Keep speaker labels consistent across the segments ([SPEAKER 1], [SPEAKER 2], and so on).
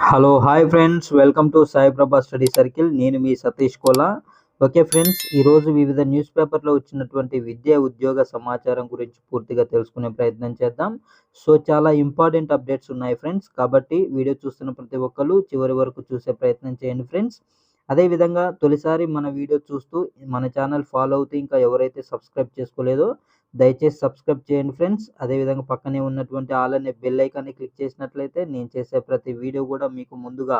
[SPEAKER 1] Hello hi friends welcome to Saiprabha study circle నేను మీ Satish Kola. Okay friends ఈరోజు వివిధ న్యూస్ పేపర్లో వచ్చినటువంటి విద్యా ఉద్యోగ సమాచారం గురించి పూర్తిగా తెలుసుకునే ప్రయత్నం చేద్దాం. సో చాలా ఇంపార్టెంట్ అప్డేట్స్ ఉన్నాయి ఫ్రెండ్స్ కాబట్టి వీడియో చూస్తున్న ప్రతి ఒక్కరు చివరి వరకు చూసే ప్రయత్నం చేయండి ఫ్రెండ్స్ అదేవిధంగా తొలిసారి మన వీడియో చూస్తూ మన ఛానల్ ఫాలో అవుతూ ఇంకా ఎవరైతే సబ్స్క్రైబ్ చేసుకోలేదో దయచేసి సబ్స్క్రైబ్ చేయండి ఫ్రెండ్స్. అదేవిధంగా పక్కనే ఉన్నటువంటి ఆల్ అనే బెల్ ఐకాన్ని క్లిక్ చేసినట్లయితే నేను చేసే ప్రతి వీడియో కూడా మీకు ముందుగా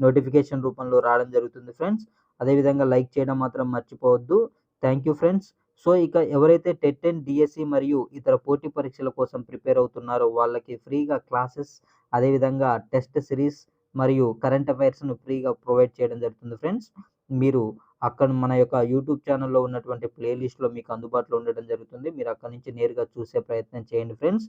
[SPEAKER 1] నోటిఫికేషన్ రూపంలో రావడం జరుగుతుంది ఫ్రెండ్స్. అదేవిధంగా లైక్ చేయడం మాత్రం మర్చిపోవద్దు. Thank you friends. సో ఇక ఎవరైతే టెట్ అండ్ డిఎస్సి మరియు ఇతర పోటీ పరీక్షల కోసం ప్రిపేర్ అవుతున్నారో వాళ్ళకి ఫ్రీగా క్లాసెస్ అదేవిధంగా టెస్ట్ సిరీస్ మరియు కరెంట్ అఫైర్స్ను ఫ్రీగా ప్రొవైడ్ చేయడం జరుగుతుంది ఫ్రెండ్స్. మీరు అక్కడ మన యొక్క యూట్యూబ్ ఛానల్లో ఉన్నటువంటి ప్లేలిస్ట్లో మీకు అందుబాటులో ఉండడం జరుగుతుంది. మీరు అక్కడ నుంచి నేరుగా చూసే ప్రయత్నం చేయండి ఫ్రెండ్స్.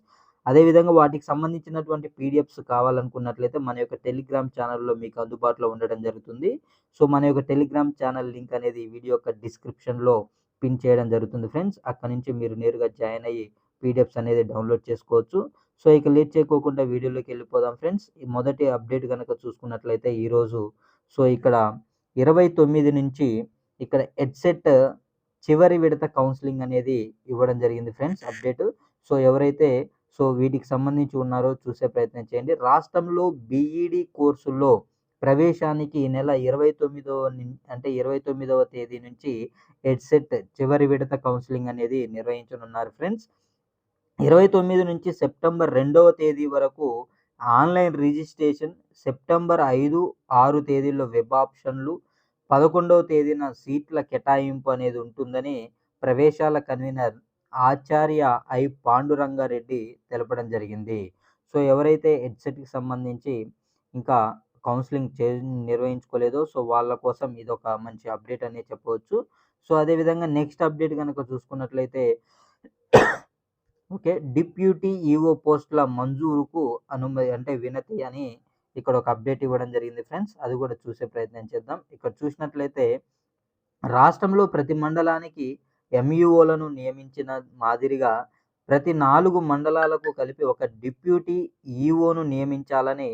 [SPEAKER 1] అదేవిధంగా వాటికి సంబంధించినటువంటి పీడిఎఫ్స్ కావాలనుకున్నట్లయితే మన యొక్క టెలిగ్రామ్ ఛానల్లో మీకు అందుబాటులో ఉండడం జరుగుతుంది. సో మన యొక్క టెలిగ్రామ్ ఛానల్ లింక్ అనేది వీడియో యొక్క డిస్క్రిప్షన్లో పిన్ చేయడం జరుగుతుంది ఫ్రెండ్స్. అక్కడ నుంచి మీరు నేరుగా జాయిన్ అయ్యి పీడిఎఫ్స్ అనేది డౌన్లోడ్ చేసుకోవచ్చు. సో ఇక లేట్ చేయకోకుండా వీడియోలోకి వెళ్ళిపోదాం ఫ్రెండ్స్. ఈ మొదటి అప్డేట్ కనుక చూసుకున్నట్లయితే ఈరోజు సో ఇక్కడ ఇరవై తొమ్మిది నుంచి ఇక్కడ హెడ్సెట్ చివరి విడత కౌన్సిలింగ్ అనేది ఇవ్వడం జరిగింది ఫ్రెండ్స్ అప్డేట్. సో ఎవరైతే సో వీటికి సంబంధించి ఉన్నారో చూసే ప్రయత్నం చేయండి. రాష్ట్రంలో బీఈడి కోర్సుల్లో ప్రవేశానికి ఈ నెల ఇరవై తొమ్మిదవ అంటే ఇరవై తొమ్మిదవ తేదీ నుంచి హెడ్సెట్ చివరి విడత కౌన్సిలింగ్ అనేది నిర్వహించనున్నారు ఫ్రెండ్స్. ఇరవై తొమ్మిది నుంచి సెప్టెంబర్ రెండవ తేదీ వరకు ఆన్లైన్ రిజిస్ట్రేషన్ సెప్టెంబర్ ఐదు ఆరు తేదీల్లో వెబ్ ఆప్షన్లు పదకొండవ తేదీన సీట్ల కేటాయింపు అనేది ఉంటుందని ప్రవేశాల కన్వీనర్ ఆచార్య ఐ. పాండురంగారెడ్డి తెలపడం జరిగింది. సో ఎవరైతే హెడ్సెట్కి సంబంధించి ఇంకా కౌన్సిలింగ్ చే నిర్వహించుకోలేదో సో వాళ్ళ కోసం ఇది ఒక మంచి అప్డేట్ అనేది చెప్పవచ్చు. సో అదేవిధంగా నెక్స్ట్ అప్డేట్ కనుక చూసుకున్నట్లయితే ఓకే. డిప్యూటీ ఈఓ పోస్టుల మంజూరుకు అనుమతి అంటే వినతి అని ఇక్కడ ఒక అప్డేట్ ఇవ్వడం జరిగింది ఫ్రెండ్స్. అది కూడా చూసే ప్రయత్నం చేద్దాం. ఇక్కడ చూసినట్లయితే రాష్ట్రంలో ప్రతి మండలానికి ఎంఈఓలను నియమించిన మాదిరిగా ప్రతి నాలుగు మండలాలకు కలిపి ఒక డిప్యూటీ ఈఓను నియమించాలని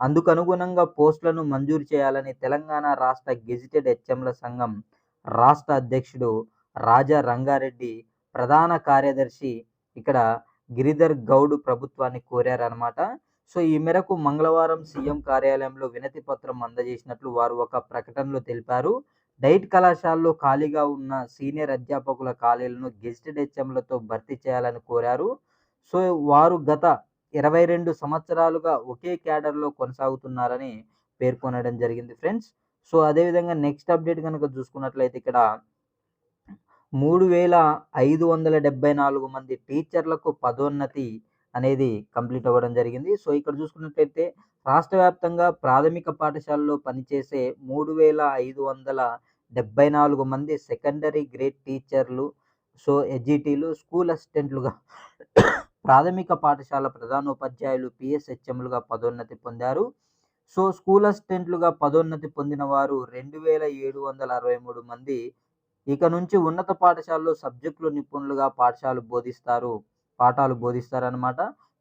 [SPEAKER 1] అందుకు అనుగుణంగా పోస్టులను మంజూరు చేయాలని తెలంగాణ రాష్ట్ర గెజిటెడ్ హెచ్ఎంల సంఘం రాష్ట్ర అధ్యక్షుడు రాజా రంగారెడ్డి ప్రధాన కార్యదర్శి ఇక్కడ గిరిధర్ గౌడ్ ప్రభుత్వాన్ని కోరారనమాట సో ఈ మేరకు మంగళవారం సీఎం కార్యాలయంలో వినతి పత్రం అందజేసినట్లు వారు ఒక ప్రకటనలో తెలిపారు. డైట్ కళాశాలలో ఖాళీగా ఉన్న సీనియర్ అధ్యాపకుల ఖాళీలను గెజిటెడ్ హెచ్ఎంలతో భర్తీ చేయాలని కోరారు. సో వారు గత ఇరవై రెండు సంవత్సరాలుగా ఒకే క్యాడర్లో కొనసాగుతున్నారని పేర్కొనడం జరిగింది ఫ్రెండ్స్. సో అదేవిధంగా నెక్స్ట్ అప్డేట్ కనుక చూసుకున్నట్లయితే ఇక్కడ మూడు వేల ఐదు వందల డెబ్బై నాలుగు మంది టీచర్లకు పదోన్నతి అనేది కంప్లీట్ అవ్వడం జరిగింది. సో ఇక్కడ చూసుకున్నట్లయితే రాష్ట్ర వ్యాప్తంగా ప్రాథమిక పాఠశాలలో పనిచేసే మూడు వేల ఐదు వందల డెబ్బై నాలుగు మంది సెకండరీ గ్రేడ్ టీచర్లు సో ఎడ్జిటీలు స్కూల్ అసిస్టెంట్లుగా ప్రాథమిక పాఠశాల ప్రధానోపాధ్యాయులు పిఎస్హెచ్ఎంలుగా పదోన్నతి పొందారు. సో స్కూల్ అసిస్టెంట్లుగా పదోన్నతి పొందిన వారు రెండు వేల ఏడు వందల అరవై మూడు మంది ఇక నుంచి ఉన్నత పాఠశాలలో సబ్జెక్టులు నిపుణులుగా పాఠశాలలు బోధిస్తారు పాఠాలు బోధిస్తారనమాట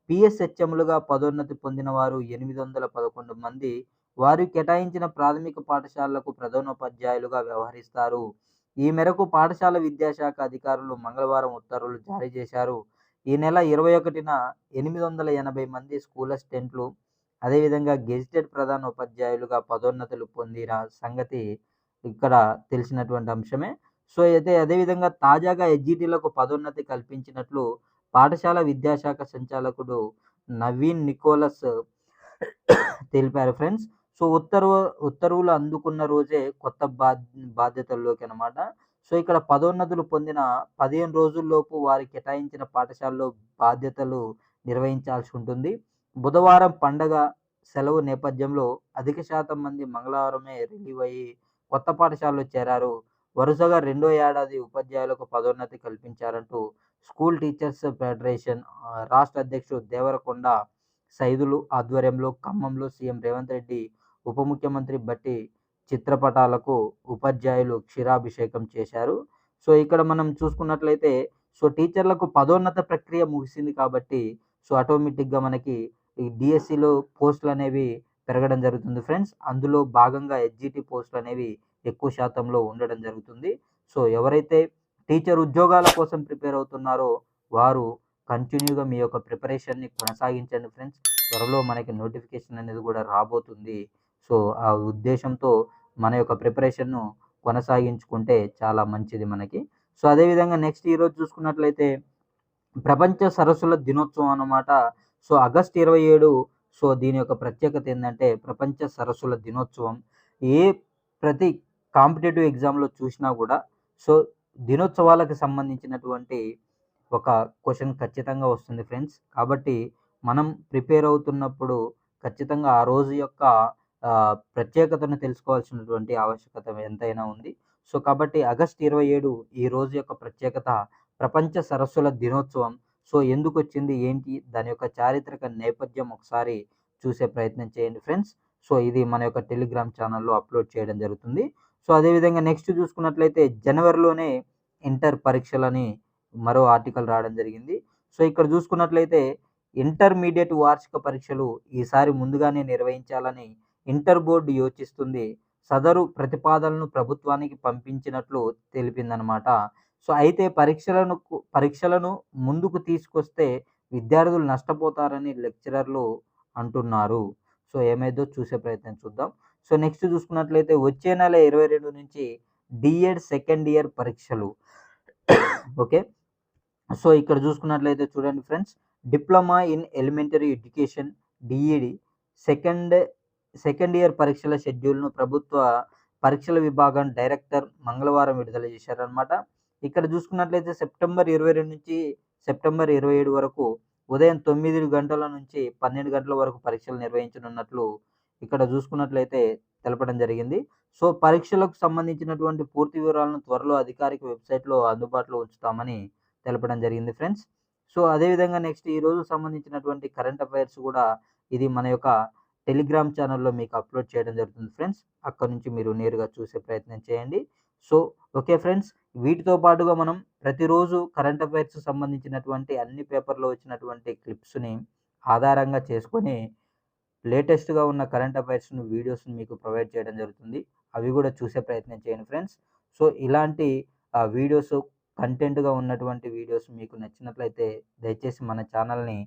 [SPEAKER 1] పిఎస్హెచ్ఎంలుగా పదోన్నతి పొందిన వారు ఎనిమిది వందల పదకొండు మంది వారు కేటాయించిన ప్రాథమిక పాఠశాలలకు ప్రధానోపాధ్యాయులుగా వ్యవహరిస్తారు. ఈ మేరకు పాఠశాల విద్యాశాఖ అధికారులు మంగళవారం ఉత్తర్వులు జారీ చేశారు. ఈ నెల ఇరవై ఒకటిన ఎనిమిది వందల ఎనభై మంది స్కూల్ అసిస్టెంట్లు అదేవిధంగా గెజిటెడ్ ప్రధాన ఉపాధ్యాయులుగా పదోన్నతులు పొందిన సంగతి ఇక్కడ తెలిసినటువంటి అంశమే. సో అయితే అదేవిధంగా తాజాగా ఎడ్జిటీలకు పదోన్నతి కల్పించినట్లు పాఠశాల విద్యాశాఖ సంచాలకుడు నవీన్ నికోలస్ తెలిపారు ఫ్రెండ్స్. సో ఉత్తర్వు ఉత్తర్వులు అందుకున్న రోజే కొత్త బా బాధ్యతల్లోకి అనమాట సో ఇక్కడ పదోన్నతులు పొందిన పదిహేను రోజుల్లోపు వారి కేటాయించిన పాఠశాలలో బాధ్యతలు నిర్వహించాల్సి ఉంటుంది. బుధవారం పండగ సెలవు నేపథ్యంలో అధిక శాతం మంది మంగళవారమే రిలీవ్ అయ్యి కొత్త పాఠశాలలో చేరారు వరుసగా రెండో ఏడాది ఉపాధ్యాయులకు పదోన్నతి కల్పించారంటూ స్కూల్ టీచర్స్ ఫెడరేషన్ రాష్ట్ర అధ్యక్షుడు దేవరకొండ సైదులు ఆధ్వర్యంలో ఖమ్మంలో సీఎం రేవంత్ రెడ్డి ఉప ముఖ్యమంత్రి బట్టి చిత్రపటాలకు ఉపాధ్యాయులు క్షీరాభిషేకం చేశారు. సో ఇక్కడ మనం చూసుకున్నట్లయితే సో టీచర్లకు పదోన్నత ప్రక్రియ ముగిసింది కాబట్టి సో ఆటోమేటిక్గా మనకి ఈ డిఎస్సిలో పోస్టులు అనేవి పెరగడం జరుగుతుంది ఫ్రెండ్స్. అందులో భాగంగా ఎస్జిటి పోస్టులు అనేవి ఎక్కువ శాతంలో ఉండడం జరుగుతుంది. సో ఎవరైతే టీచర్ ఉద్యోగాల కోసం ప్రిపేర్ అవుతున్నారో వారు కంటిన్యూగా మీ యొక్క ప్రిపరేషన్ని కొనసాగించండి ఫ్రెండ్స్. త్వరలో మనకి నోటిఫికేషన్ అనేది కూడా రాబోతుంది. సో ఆ ఉద్దేశంతో మన యొక్క ప్రిపరేషన్ను కొనసాగించుకుంటే చాలా మంచిది మనకి. సో అదేవిధంగా నెక్స్ట్ ఈరోజు చూసుకున్నట్లయితే ప్రపంచ సరస్సుల దినోత్సవం అన్నమాట. సో ఆగస్ట్ ఇరవై ఏడు సో దీని యొక్క ప్రత్యేకత ఏంటంటే ప్రపంచ సరస్సుల దినోత్సవం. ఏ ప్రతి కాంపిటేటివ్ ఎగ్జామ్లో చూసినా కూడా సో దినోత్సవాలకు సంబంధించినటువంటి ఒక క్వశ్చన్ ఖచ్చితంగా వస్తుంది ఫ్రెండ్స్. కాబట్టి మనం ప్రిపేర్ అవుతున్నప్పుడు ఖచ్చితంగా ఆ రోజు యొక్క ప్రత్యేకతను తెలుసుకోవాల్సినటువంటి ఆవశ్యకత ఎంతైనా ఉంది. సో కాబట్టి ఆగస్ట్ ఇరవై ఏడు ఈ రోజు యొక్క ప్రత్యేకత ప్రపంచ సరస్సుల దినోత్సవం. సో ఎందుకు వచ్చింది ఏంటి? దాని యొక్క చారిత్రక నేపథ్యం ఒకసారి చూసే ప్రయత్నం చేయండి ఫ్రెండ్స్. సో ఇది మన యొక్క టెలిగ్రామ్ ఛానల్లో అప్లోడ్ చేయడం జరుగుతుంది. సో అదేవిధంగా నెక్స్ట్ చూసుకున్నట్లయితే జనవరిలోనే ఇంటర్ పరీక్షలని మరో ఆర్టికల్ రావడం జరిగింది. సో ఇక్కడ చూసుకున్నట్లయితే ఇంటర్మీడియట్ వార్షిక పరీక్షలు ఈసారి ముందుగానే నిర్వహించాలని ఇంటర్ బోర్డు యోచిస్తుంది. సదరు ప్రతిపాదనలను ప్రభుత్వానికి పంపించినట్లు తెలిపిందనమాట. సో అయితే పరీక్షలను పరీక్షలను ముందుకు తీసుకొస్తే విద్యార్థులు నష్టపోతారని లెక్చరర్లు అంటున్నారు. సో ఏమైందో చూసే ప్రయత్నం చూద్దాం. సో నెక్స్ట్ చూసుకున్నట్లయితే వచ్చే నెల ఇరవై రెండు నుంచి డిఎడ్ సెకండ్ ఇయర్ పరీక్షలు. ఓకే? సో ఇక్కడ చూసుకున్నట్లయితే చూడండి friends diploma in elementary education DEd second second year పరీక్షల షెడ్యూల్ను ప్రభుత్వ పరీక్షల విభాగం డైరెక్టర్ మంగళవారం విడుదల చేశారనమాట ఇక్కడ చూసుకున్నట్లయితే సెప్టెంబర్ ఇరవై రెండు నుంచి సెప్టెంబర్ ఇరవై ఏడు వరకు ఉదయం తొమ్మిది గంటల నుంచి పన్నెండు గంటల వరకు పరీక్షలు నిర్వహించనున్నట్లు ఇక్కడ చూసుకున్నట్లయితే తెలపడం జరిగింది. సో పరీక్షలకు సంబంధించినటువంటి పూర్తి వివరాలను త్వరలో అధికారిక వెబ్సైట్లో అందుబాటులో ఉంచుతామని తెలపడం జరిగింది ఫ్రెండ్స్. సో అదేవిధంగా నెక్స్ట్ ఈరోజు సంబంధించినటువంటి కరెంట్ అఫైర్స్ కూడా ఇది మన యొక్క టెలిగ్రామ్ ఛానల్లో మీకు అప్లోడ్ చేయడం జరుగుతుంది ఫ్రెండ్స్. అక్కడ నుంచి మీరు నేరుగా చూసే ప్రయత్నం చేయండి. So okay friends. వీటితో పాటుగా మనం ప్రతిరోజు కరెంట్ అఫైర్స్ సంబంధించినటువంటి అన్ని పేపర్లో వచ్చినటువంటి క్లిప్స్ని ఆధారంగా చేసుకొని లేటెస్ట్గా ఉన్న కరెంట్ అఫైర్స్ను వీడియోస్ని మీకు ప్రొవైడ్ చేయడం జరుగుతుంది. అవి కూడా చూసే ప్రయత్నం చేయండి ఫ్రెండ్స్. సో ఇలాంటి వీడియోస్ కంటెంట్గా ఉన్నటువంటి వీడియోస్ మీకు నచ్చినట్లయితే దయచేసి మన ఛానల్ని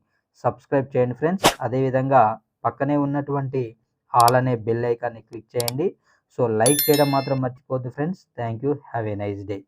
[SPEAKER 1] సబ్స్క్రైబ్ చేయండి ఫ్రెండ్స్. అదేవిధంగా పక్కనే ఉన్నటువంటి ఆల్ అనే బెల్ ఐకాన్ని క్లిక్ చేయండి. సో లైక్ చేయడం మాత్రం మర్చిపోద్దు friends. Thank you have a nice day.